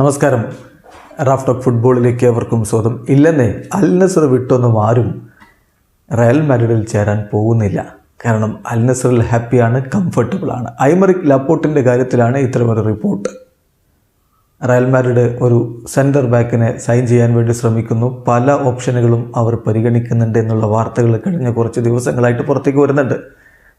നമസ്കാരം. Raf talk ഫുട്ബോളിലേക്ക് അവർക്കും സ്വാഗതം. ഇല്ലെന്നേ അൽ നസർ വിട്ടൊന്നും ആരും റയൽ മാഡ്രിഡിൽ ചേരാൻ പോകുന്നില്ല. കാരണം അൽ നസറിൽ ഹാപ്പിയാണ് കംഫർട്ടബിളാണ്. ഐമറിക് ലപ്പോർട്ടിന്റെ കാര്യത്തിലാണ് ഇത്തരമൊരു റിപ്പോർട്ട്. റയൽ മാഡ്രിഡ് ഒരു സെന്റർ ബാക്കിനെ സൈൻ ചെയ്യാൻ വേണ്ടി ശ്രമിക്കുന്നു. പല ഓപ്ഷനുകളും അവർ പരിഗണിക്കുന്നുണ്ട് എന്നുള്ള വാർത്തകൾ കഴിഞ്ഞ കുറച്ച് ദിവസങ്ങളായിട്ട് പുറത്തേക്ക് വരുന്നുണ്ട്.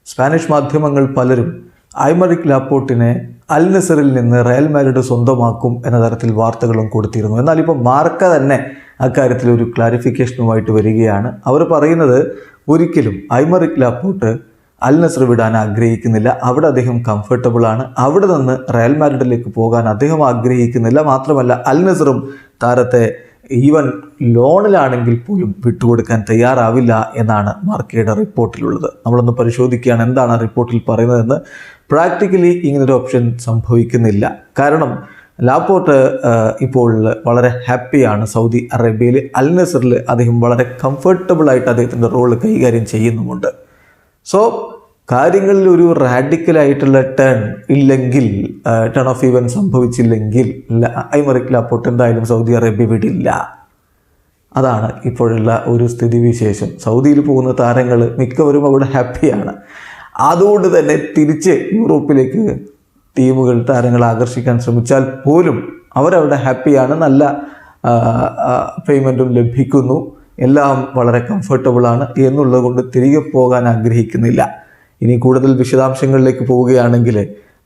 സ്പാനിഷ് മാധ്യമങ്ങൾ പലരും ഐമറിക് ലാപ്പോർട്ടിനെ അൽ നസറിൽ നിന്ന് റയൽ മാഡ്രിഡ് സ്വന്തമാക്കും എന്ന തരത്തിൽ വാർത്തകളും കൊടുത്തിരുന്നു. എന്നാൽ ഇപ്പോൾ മാർക്ക തന്നെ അക്കാര്യത്തിൽ ഒരു ക്ലാരിഫിക്കേഷനുമായിട്ട് വരികയാണ്. അവർ പറയുന്നത് ഒരിക്കലും ഐമറിക് ലാപ്പോട്ട് അൽ നസർ വിടാൻ ആഗ്രഹിക്കുന്നില്ല. അവിടെ അദ്ദേഹം കംഫർട്ടബിളാണ് അവിടെ നിന്ന് റയൽ മാഡ്രിഡിലേക്ക് പോകാൻ അദ്ദേഹം ആഗ്രഹിക്കുന്നില്ല. മാത്രമല്ല അൽ നസറും താരത്തെ ഈവൻ ലോണിലാണെങ്കിൽ പോലും വിട്ടുകൊടുക്കാൻ തയ്യാറാവില്ല എന്നാണ് മാർക്കയുടെ റിപ്പോർട്ടിലുള്ളത്. നമ്മളൊന്ന് പരിശോധിക്കുകയാണ് എന്താണ് റിപ്പോർട്ടിൽ പറയുന്നതെന്ന്. പ്രാക്ടിക്കലി ഇങ്ങനൊരു ഓപ്ഷൻ സംഭവിക്കുന്നില്ല. കാരണം ലാപ്പോർട്ട് ഇപ്പോൾ വളരെ ഹാപ്പിയാണ്. സൗദി അറേബ്യയിൽ അൽനസറിൽ അദ്ദേഹം വളരെ കംഫർട്ടബിളായിട്ട് അദ്ദേഹത്തിന്റെ റോൾ കൈകാര്യം ചെയ്യുന്നുമുണ്ട്. സോ കാര്യങ്ങളിൽ ഒരു റാഡിക്കലായിട്ടുള്ള ടേൺ ഇല്ലെങ്കിൽ ടേൺ ഓഫ് ഈവൻ സംഭവിച്ചില്ലെങ്കിൽ ല- അപ്പോട്ട് എന്തായാലും സൗദി അറേബ്യ വിടില്ല. അതാണ് ഇപ്പോഴുള്ള ഒരു സ്ഥിതിവിശേഷം. സൗദിയിൽ പോകുന്ന താരങ്ങൾ മിക്കവരും അവിടെ ഹാപ്പിയാണ് അതുകൊണ്ട് തന്നെ തിരിച്ച് യൂറോപ്പിലേക്ക് ടീമുകൾ താരങ്ങളെ ആകർഷിക്കാൻ ശ്രമിച്ചാൽ പോലും അവരവിടെ ഹാപ്പിയാണ് നല്ല പേയ്മെന്റും ലഭിക്കുന്നു. എല്ലാം വളരെ കംഫർട്ടബിളാണ് എന്നുള്ളത് കൊണ്ട് തിരികെ പോകാൻ ആഗ്രഹിക്കുന്നില്ല. ഇനി കൂടുതൽ വിശദാംശങ്ങളിലേക്ക് പോവുകയാണെങ്കിൽ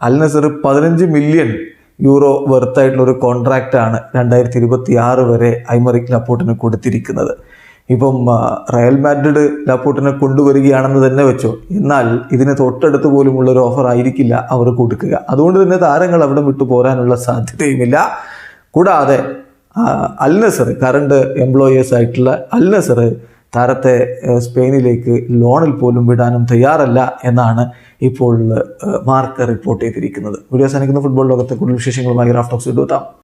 അൽനസർ പതിനഞ്ച് മില്യൺ യൂറോ വെർത്തായിട്ടുള്ള ഒരു കോൺട്രാക്റ്റാണ് രണ്ടായിരത്തി ഇരുപത്തി ആറ് വരെ ഐമറിക് ലപ്പോട്ടിന് കൊടുത്തിരിക്കുന്നത്. ഇപ്പം റയൽ മാഡ്രിഡ് ലപ്പോട്ടിനെ കൊണ്ടുവരികയാണെന്ന് തന്നെ വെച്ചോ. എന്നാൽ ഇതിന് തൊട്ടടുത്ത് പോലുമുള്ള ഒരു ഓഫർ ആയിരിക്കില്ല അവർ കൊടുക്കുക. അതുകൊണ്ട് തന്നെ താരങ്ങൾ അവിടെ വിട്ടു പോരാനുള്ള സാധ്യതയുമില്ല. കൂടാതെ Al Nassr Al Nassr current employers ആയിട്ടുള്ള അൽ നസർ താരത്തെ സ്പെയിനിലേക്ക് ലോണിൽ പോലും വിടാനും തയ്യാറല്ല എന്നാണ് ഇപ്പോൾ മാർക്ക് റിപ്പോർട്ട് ചെയ്തിരിക്കുന്നത്. വീഡിയോ അവസാനിക്കുന്ന. ഫുട്ബോൾ ലോകത്തെ കൂടുതൽ വിശേഷങ്ങളുമായി റാഫ്റ്റോക്സ് ഇടുത്താം